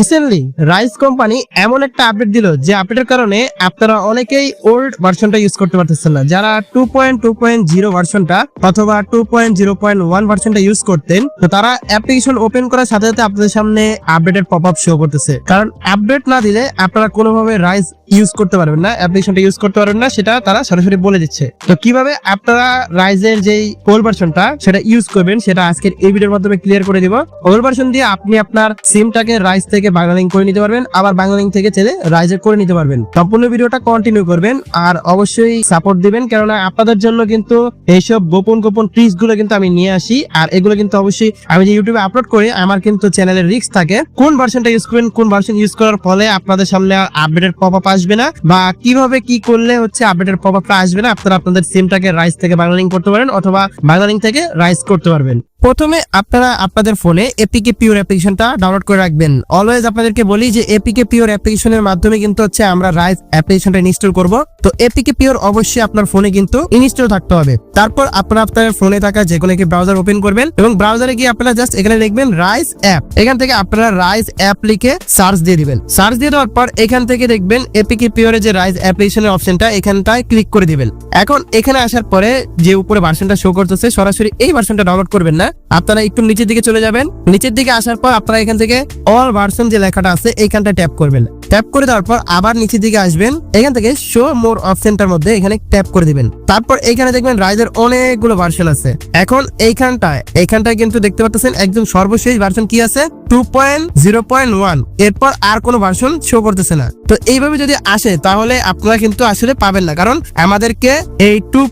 Recently rice company এমন একটা update দিল যে আপডেটের কারণে আপনারা অনেকেই ওল্ড ভার্সনটা ইউজ করতে পারতেছেন না। যারা two point two point zero ভার্সনটা অথবা two point zero point one ভার্সনটা ইউজ করতেন, তো তারা অ্যাপ্লিকেশন ওপেন করার সাথে সাথে আপনাদের সামনে আপডেটের পপ আপ শো করতেছে। কারণ আপডেট না দিলে আপনারা কোনোভাবে রাইস ইউজ করতে পারবেন না অ্যাপ্লিকেশনটা ইউজ করতে পারবেন না, সেটা তারা সরাসরি বলে দিচ্ছে। তো কীভাবে আপনারা রাইজের যেই ওল্ড ভার্সনটা সেটা ইউজ করবেন, সেটা আজকের এই ভিডিওর মাধ্যমে ক্লিয়ার করে দিব। ওল্ড ভার্সন দিয়ে আপনি আপনার সিমটাকে রাইজ থেকে বাংলালিংক করে নিতে পারবেন, আবার বাংলালিংক থেকে চেলে রাইজে করে নিতে পারবেন। সম্পূর্ণ ভিডিওটা কন্টিনিউ করবেন আর অবশ্যই সাপোর্ট দিবেন, কেননা আপনাদের জন্য কিন্তু এইসব গোপন গোপন ট্রিক্সগুলো কিন্তু আমি নিয়ে আসি, আর এগুলো কিন্তু অবশ্যই আমি যে ইউটিউবে আপলোড করি, আমার কিন্তু চ্যানেলের রিস্ক থাকে। কোন ভার্সনটা ইউজ করবেন, কোন ভার্সন ইউজ করার ফলে আপনাদের সামনে আপডেটের পপ আপ আসবে না, বা কীভাবে কি করলে হচ্ছে আপডেটের পপ আপটা আসবে না, আপনারা আপনাদের সিমটাকে রাইস থেকে বাংলালিংক করতে পারেন, অথবা বাংলালিংক থেকে রাইস করতে পারবেন। প্রথমে আপনারা আপনাদের ফোনে এপিকে পিওর অ্যাপ্লিকেশনটা ডাউনলোড করে রাখবেন। অলওয়েজ আপনাদেরকে বলি যে এপিকে পিওর অ্যাপ্লিকেশনের মাধ্যমে কিন্তু হচ্ছে আমরা রাইস অ্যাপ্লিকেশনটা ইনস্টল করব। তো এপিকে পিওর অবশ্যই আপনার ফোনে কিন্তু ইনস্টল থাকতে হবে। তারপর আপনারা আপনার ফোনে থাকা যে কোনো একটি ব্রাউজার ওপেন করবেন এবং ব্রাউজারে গিয়ে আপনারা জাস্ট এখানে লিখবেন রাইস অ্যাপ এখান থেকে আপনারা রাইস অ্যাপ লিখে সার্চ দিয়ে দিবেন। সার্চ দিয়ে দেওয়ার পর এখান থেকে দেখবেন এপিকে পিওরের যে রাইস অ্যাপ্লিকেশনের অপশনটা এখানটায় ক্লিক করে দিবেন। এখন এখানে আসার পরে যে উপরে ভার্সনটা শো করতেছে, সরাসরি এই ভার্সনটা ডাউনলোড করবেন না। আপনারা একটু নিচের দিকে চলে যাবেন। নিচের দিকে আসার পর আপনারা এখান থেকে অল ভার্সন যে লেখাটা আছে এইখানটা ট্যাপ করবেন। ট্যাপ করে দেওয়ার পর আবার নিচের দিকে আসবেন। এখান থেকে শো মোর অপশনটার মধ্যে এখানে ট্যাপ করে দিবেন। তারপর এখানে দেখবেন রাইজের অনেকগুলো ভার্সন আছে। এখন এইখানটায় এইখানটায় কিন্তু দেখতে পাচ্ছেন একদম সর্বশেষ ভার্সন কি আছে? Two point zero point one এরপর আর কোনো ভার্সন শো করতেছে না। তো এইভাবে যদি আসে, তাহলে আপনারা কিন্তু আসলে পাবেন না। কারণ আমাদেরকে এই টু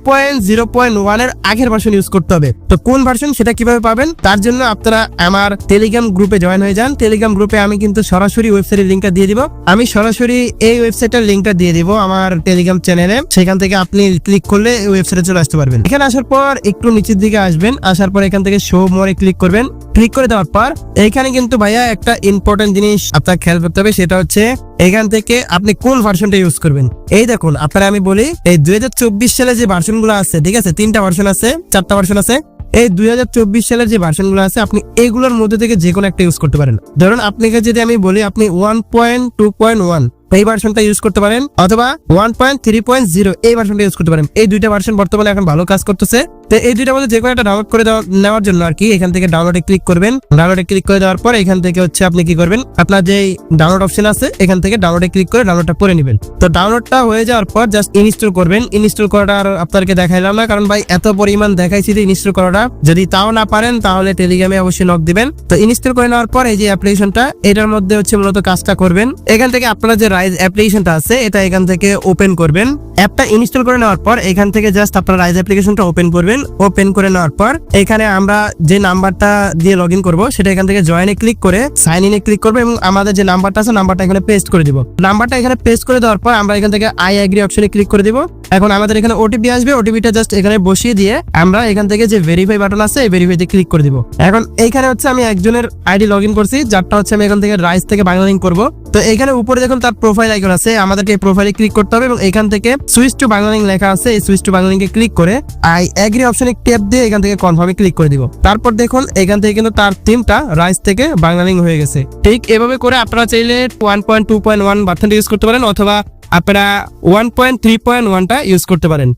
এর আগের ভার্সন ইউজ করতে হবে। তো কোন ভার্সন সেটা কীভাবে পাবেন? তার জন্য আপনারা আমার টেলিগ্রাম গ্রুপে জয়েন হয়ে যান। টেলিগ্রাম গ্রুপে আমি কিন্তু সরাসরি ওয়েবসাইটের লিঙ্কটা দিয়ে দিব। আমি সরাসরি এই ওয়েবসাইটের লিঙ্কটা দিয়ে দিব আমার টেলিগ্রাম চ্যানেলে সেখান থেকে আপনি ক্লিক করলে ওয়েবসাইটে চলে আসতে পারবেন। এখানে আসার পর একটু নিচের দিকে আসবেন। আসার পর এখান থেকে শো মোরে ক্লিক করবেন। ক্লিক করে দেওয়ার পর এখানে কিন্তু ভাইয়া একটা ইম্পর্টেন্ট জিনিস আপনার খেয়াল করতে হবে, সেটা হচ্ছে এখান থেকে আপনি কোন ভার্সনটা ইউজ করবেন। এই দেখুন, আপনারা আমি বলি, এই দুই হাজার চব্বিশ সালে যে ভার্সন আছে, ঠিক আছে? তিনটা ভার্সন আছে, চারটা ভার্সন আছে। এই দুই হাজার চব্বিশ সালের যে ভার্সনগুলো আছে, আপনি এগুলোর মধ্যে থেকে যে কোনো একটা ইউজ করতে পারেন। ধরুন আপনাকে যদি আমি বলি, আপনি one point two point one এই ভার্সনটা ইউজ করতে পারেন, অথবা one point three point zero এই ভার্সনটা ইউজ করতে পারেন। এই দুইটা ভার্সন বর্তমানে এখন ভালো কাজ করতেছে। তো এই দুইটার মধ্যে যে কোনো একটা ডাউনলোড করে নেওয়ার জন্য আর কি, এখান থেকে ডাউনলোডে ক্লিক করবেন। ডাউনলোডে ক্লিক করে দেওয়ার পর এখান থেকে হচ্ছে আপনি কি করবেন? আপনার যে ডাউনলোড অপশন আছে, এখান থেকে ডাউনলোডে ক্লিক করে ডাউনলোডটা করে নেবেন। তো ডাউনলোডটা হয়ে যাওয়ার পর জাস্ট ইনস্টল করবেন। ইনস্টল করাটা আর আপনাদেরকে দেখাইলাম না, কারণ ভাই এত পরিমাণ দেখাইছি যে ইনস্টল করাটা, যদি তাও না পারেন তাহলে টেলিগ্রামে অবশ্যই নক দিবেন। তো ইনস্টল করে নেওয়ার পর এই যে অ্যাপ্লিকেশনটা এটার মধ্যে হচ্ছে মূলত কাজটা করবেন। এখান থেকে আপনারা যে রাইজ অ্যাপ্লিকেশনটা আছে, এটা এখান থেকে ওপেন করবেন। অ্যাপটা ইনস্টল করে নেওয়ার পর এখান থেকে জাস্ট আপনার রাইজ অ্যাপ্লিকেশনটা ওপেন করবেন। ওপেন করে নেওয়ার পর, এখানে আমরা যে নাম্বারটা দিয়ে লগ ইন করব, সেটা এখান থেকে জয়েনে ক্লিক করে সাইন ইনে ক্লিক করব এবং আমাদের যে নাম্বারটা আছে, নাম্বারটা এখানে পেস্ট করে দিব। নাম্বারটা এখানে পেস্ট করে দেওয়ার পর, আমরা এখান থেকে আই এগ্রি অপশনে ক্লিক করে দিব। এখন আমাদের এখানে ওটিপি আসবে ওটিপিটা জাস্ট এখানে বসিয়ে দিয়ে আমরা এখান থেকে যে ভেরিফাই বাটন আছে, এই ভেরিফাইতে ক্লিক করে দিব। এখন এইখানে হচ্ছে আমি একজনের আইডি লগ করছি, যারটা হচ্ছে আমি এখান থেকে রাইস থেকে বাংলা লিঙ্ক করব। তো এখানে উপরে দেখুন তার প্রোফাইল আইকন আছে, আমাদেরকে এই প্রোফাইলে ক্লিক করতে হবে এবং এখান থেকে সুইচ টু বাংলা লিঙ্ক লেখা আছে, এই সুইচ টু বাংলা লিঙ্কে ক্লিক করে আই এগ্রি অপশনে ট্যাপ দিয়ে এখান থেকে কনফার্মে ক্লিক করে দিব। তারপর দেখুন এখান থেকে কিন্তু তার থিমটা রাইস থেকে বাংলা লিঙ্ক হয়ে গেছে। ঠিক এভাবে করে আপনারা চাইলে one point two point one বার্থনটা use করতে পারেন অথবা আপনারা ওয়ান পয়েন্ট থ্রি পয়েন্ট ওয়ানটা ইউজ করতে পারেন।